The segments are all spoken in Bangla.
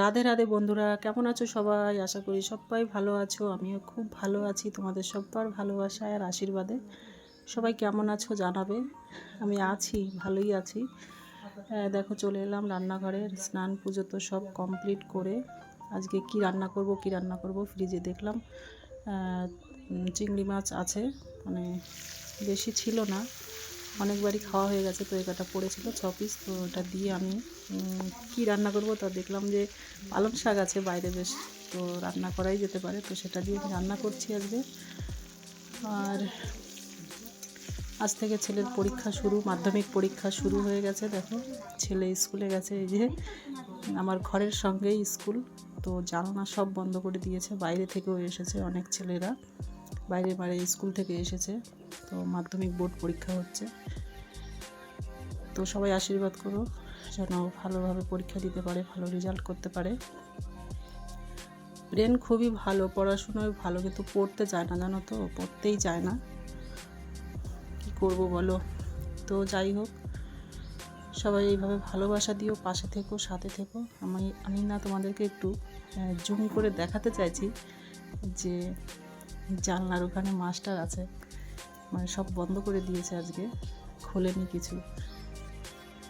রাধে রাধে বন্ধুরা, কেমন আছো সবাই? আশা করি সবাই ভালো আছো। আমিও খুব ভালো আছি তোমাদের সবার ভালোবাসায় আর আশীর্বাদে। সবাই কেমন আছো জানাবে। আমি আছি, ভালোই আছি। দেখো, চলে এলাম রান্নাঘরে। স্নান পুজো তো সব কমপ্লিট করে আজকে কি রান্না করব, কি রান্না করব ফ্রিজে দেখলাম। চিংড়ি মাছ আছে মানে বেশি ছিল না। অনেকবারই খাওয়া হয়ে গেছে, তো এটা পড়েছিল ছ পিস তো ওটা দিয়ে আমি কি রান্না করব তা দেখলাম যে পালং শাক আছে বাইরে বেশ, তো রান্না করাই যেতে পারে, তো সেটা দিয়ে আমি রান্না করছি আজকে। আর আজ থেকে ছেলের পরীক্ষা শুরু, মাধ্যমিক পরীক্ষা শুরু হয়ে গেছে, দেখো, ছেলে স্কুলে গেছে এই যে, আমার ঘরের সঙ্গেই স্কুল, তো জানালা সব বন্ধ করে দিয়েছে, বাইরে থেকেও এসেছে অনেক ছেলেরা। বাইরে বাইরে স্কুল থেকে এসেছে, তো মাধ্যমিক বোর্ড পরীক্ষা হচ্ছে। তো সবাই আশীর্বাদ করো, যেন ভালোভাবে পরীক্ষা দিতে পারে, ভালো রেজাল্ট করতে পারে। ব্রেন খুবই ভালো, পড়াশোনায় ভালো, কিন্তু পড়তে চায় না, জানো তো? পড়তেই চায় না। কি করব বলো? তো যাই হোক, সবাই এইভাবে ভালোবাসা দিও, পাশে থেকো, সাথে থেকো। আমি আমি না তোমাদেরকে একটু জুম করে দেখাতে চাইছি যে জানলার ওখানে মাস্টার আছে। মানে সব বন্ধ করে দিয়েছে আজকে, খোলেনি কিছু।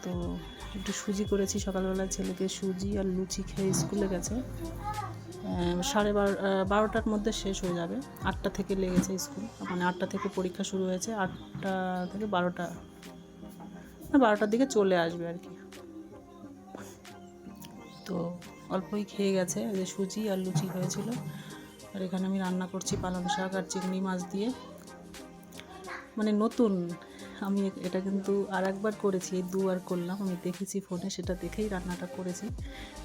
তো একটু সুজি করেছি সকালবেলা, ছেলেকে সুজি আর লুচি খেয়ে স্কুলে গেছে। সাড়ে বারো বারোটার মধ্যে শেষ হয়ে যাবে। আটটা থেকে লেগেছে স্কুল। মানে আটটা থেকে পরীক্ষা শুরু হয়েছে, আটটা থেকে বারোটা। না, বারোটার দিকে চলে আসবে আর কি। তো অল্পই খেয়ে গেছে যে সুজি আর লুচি হয়েছিল। আর এখানে আমি রান্না করছি পালং শাক আর চিংড়ি মাছ দিয়ে। মানে নতুন, আমি এটা কিন্তু আর একবার করেছি, এই দুবার করলাম। আমি দেখেছি ফোনে, সেটা দেখেই রান্নাটা করেছি।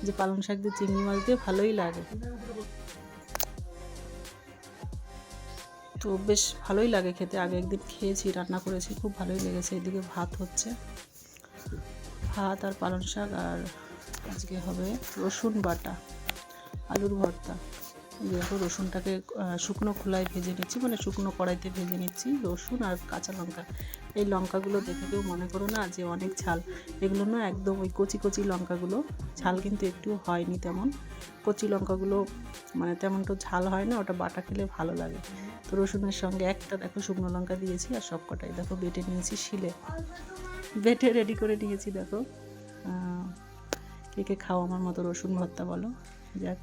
যে পালং শাক দিয়ে, চিংড়ি মাছ দিয়ে ভালোই লাগে। তো বেশ ভালোই লাগে খেতে। আগে একদিন খেয়েছি, রান্না করেছি, খুব ভালোই লেগেছে। এদিকে ভাত হচ্ছে। ভাত আর পালং শাক আর আজকে হবে রসুন বাটা, আলুর ভর্তা। দেখো রসুনটাকে শুকনো খোলায় ভেজে নিচ্ছি মানে শুকনো কড়াইতে ভেজে নিচ্ছি রসুন আর কাঁচা লঙ্কা। এই লঙ্কাগুলো দেখে কেউ মনে করো না যে অনেক ঝাল। এগুলো না একদম ওই কচি কচি লঙ্কাগুলো, ঝাল কিন্তু একটু হয়নি তেমন। কচি লঙ্কাগুলো মানে তেমন তো ঝাল হয় না, ওটা বাটা খেলে ভালো লাগে। তো রসুনের সঙ্গে একটা দেখো শুকনো লঙ্কা দিয়েছি আর সব কটাই দেখো বেটে নিয়েছি শিলে। বেটে রেডি করে নিয়েছি দেখো। কে কে খাও আমার মতো রসুন ভর্তা বলো। যাক।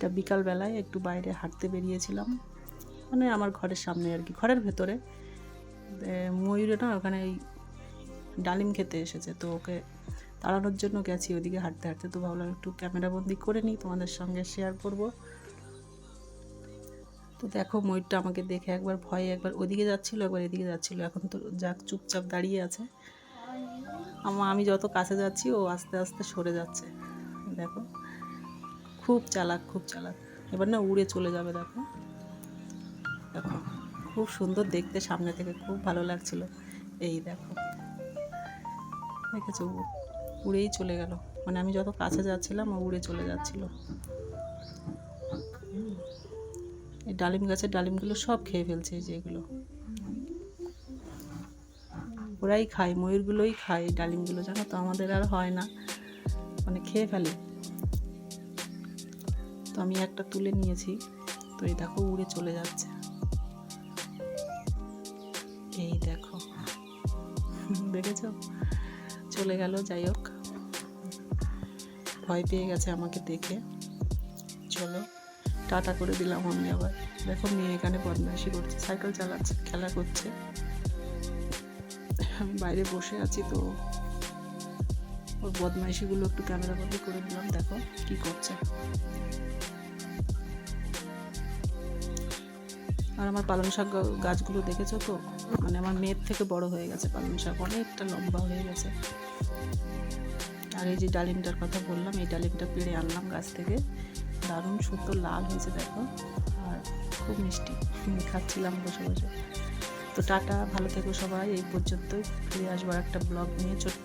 এটা বিকালবেলায় একটু বাইরে হাঁটতে বেরিয়েছিলাম। মানে আমার ঘরের সামনে আর কি, ঘরের ভেতরে। ময়ূরে না ওখানে এই ডালিম খেতে এসেছে, তো ওকে তাড়ানোর জন্য গেছি ওদিকে হাঁটতে হাঁটতে। তো ভাবলাম একটু ক্যামেরাবন্দি করে নিই, তোমাদের সঙ্গে শেয়ার করব। তো দেখো ময়ূরটা আমাকে দেখে একবার ভয়ে একবার ওদিকে যাচ্ছিল, একবার এদিকে যাচ্ছিল। এখন তো যাক, চুপচাপ দাঁড়িয়ে আছে। আমি যত কাছে যাচ্ছি ও আস্তে আস্তে সরে যাচ্ছে। দেখো। খুব চালাক খুব চালাক। এবার না উড়ে চলে যাবে, দেখো। দেখো, খুব সুন্দর দেখতে সামনে থেকে, খুব ভালো লাগছিল। এই দেখো। দেখেছ? উড়েই চলে গেল। মানে আমি যত কাছে যাচ্ছিলাম, ও উড়ে চলে যাচ্ছিল। এই ডালিম গাছের ডালিমগুলো সব খেয়ে ফেলছে, এই যে ওরাই খায়, ময়ূরগুলোই খায় ডালিমগুলো। জানো তো, আমাদের আর হয় না। মানে খেয়ে ফেলে। তো আমি একটা তুলে নিয়েছি। তো এই দেখো উড়ে চলে যাচ্ছে। এই দেখো। দেখেছ? চলে গেল, যাই হোক। ভয় পেয়ে গেছে আমাকে দেখে। চলো, টাটা করে দিলাম আমি আবার। দেখো মেয়ে এখানে বদমাইশি করছে, সাইকেল চালাচ্ছে, খেলা করছে। আমি বাইরে বসে আছি তো। ওর বদমাইশিগুলো একটু ক্যামেরা বন্দি করে দিলাম দেখো কি করছে। আর আমার পালং শাক গাছগুলো দেখেছ তো? মানে আমার মেয়ের থেকে বড় হয়ে গেছে পালং শাক, অনেকটা লম্বা হয়ে গেছে। আর এই যে ডালিমটার কথা বললাম, এই ডালিমটা পেড়ে আনলাম গাছ থেকে। দারুণ সুন্দর লাল হয়েছে, দেখো। আর খুব মিষ্টি খাচ্ছিলাম বসে বসে। তো টাটা, ভালো থেকো সবাই, এই পর্যন্তই। ফিরে আসবার একটা ব্লগ নিয়ে, ছোট্ট